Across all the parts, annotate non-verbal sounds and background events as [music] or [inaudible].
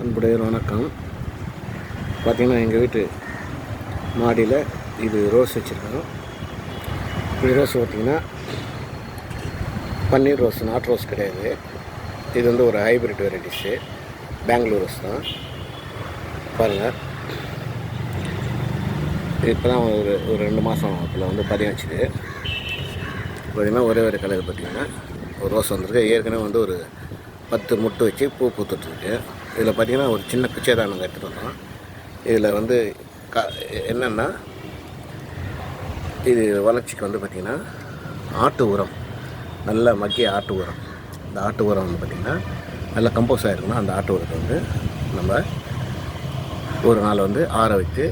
அன்புடையர் வணக்கம். பார்த்திங்கன்னா எங்கள் வீட்டு மாடியில் இது ரோஸ் வச்சுருக்கோம் இது ரோஸ் பார்த்தீங்கன்னா பன்னீர் ரோஸ் நாட் ரோஸ் கிடையாது. இது வந்து ஒரு ஹைப்ரிட் வெரைட்டிஸு பெங்களூர் ரோஸ் தான். பாருங்கள் இப்போ தான் ஒரு ஒரு ரெண்டு மாதம் அதில் வந்து பதியம் வச்சுது பார்த்தீங்கன்னா ஒரே ஒரு கலர் பார்த்தீங்கன்னா ஒரு ரோஸ் வந்திருக்கு. ஏற்கனவே வந்து ஒரு பத்து முட்டு வச்சு பூ பூத்துட்ருக்கு இதில் பார்த்தீங்கன்னா ஒரு சின்ன பிச்சை தான் நாங்கள் எடுத்துகிட்டு வந்தோம். இதில் வந்து க என்னென்னா இது வளர்ச்சிக்கு வந்து பார்த்திங்கன்னா ஆட்டு உரம் நல்ல மக்கிய ஆட்டு உரம். இந்த ஆட்டு உரம் வந்து பார்த்திங்கன்னா நல்லா கம்போஸ் ஆகிருக்குன்னா அந்த ஆட்டு உரத்தை வந்து நம்ம ஒரு நாள் வந்து ஆற வச்சு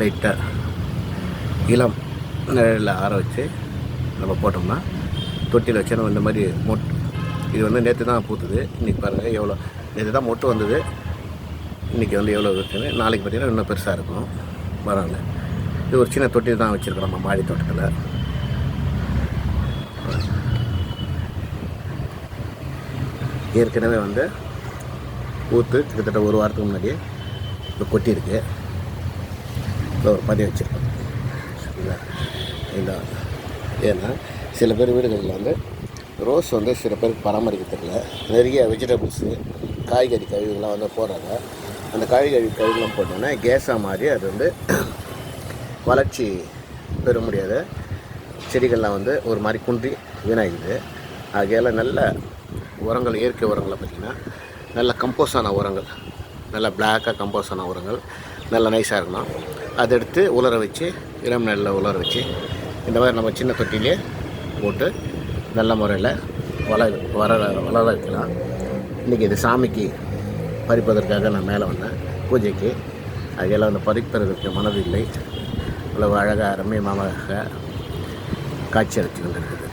லைட்டாக இளம் நிழலில் ஆற வச்சு நம்ம போட்டோம்னா தொட்டியில் வச்சு நம்ம இந்த மாதிரி மொட் இது வந்து நேற்று தான் பூத்துது. இன்றைக்கி பாருங்கள் எவ்வளோ இதுதான் தான் மொட்டு வந்தது. இன்றைக்கி வந்து எவ்வளோ இருக்குன்னு? நாளைக்கு பார்த்தீங்கன்னா இன்னும் பெருசாக இருக்கும். வராங்க. இது ஒரு சின்ன தொட்டி தான் வச்சுருக்கோம் நம்ம மாடி தோட்டத்தில். ஏற்கனவே வந்து ஊற்று கிட்டத்தட்ட ஒரு வாரத்துக்கு முன்னாடியே இப்போ கொட்டியிருக்கு. இப்போ ஒரு பதிவு வச்சுருக்கோம். சரிங்களா? இந்த. ஏன்னா சில பேர் வீடுகளில் வந்து ரோஸ் வந்து சில பேருக்கு பராமரிக்க தெரியல. நிறைய வெஜிடபிள்ஸு காய்கறி கழிவுகள்லாம் வந்து போடுறாங்க. அந்த காய்கறி கழிவுலாம் போட்டோன்னா கேஸாக மாதிரி அது வந்து [clears throat] வளர்ச்சி பெற முடியாது செடிகள்லாம் வந்து ஒரு மாதிரி குன்றி வீணாகிடுது ஆகையால் நல்ல உரங்கள் இயற்கை உரங்களை பார்த்திங்கன்னா நல்ல கம்போஸான உரங்கள் நல்ல பிளாக்காக கம்போஸான உரங்கள் நல்ல நைஸாக இருக்கணும். அதை எடுத்து உலர வச்சு இளம் நெல்லில் உலர வச்சு இந்த மாதிரி நம்ம சின்ன தொட்டிலே போட்டு நல்ல முறையில் வள வளர வளர வைக்கலாம். இன்றைக்கி இது சாமிக்கு பறிப்பதற்காக நான் மேலே வந்தேன். பூஜைக்கு. அதையெல்லாம் வந்து பறிப்பதற்கு மனது இல்லை. இவ்வளவு அழகாக ரம்மியமாக காட்சி அளித்து கொண்டிருக்குது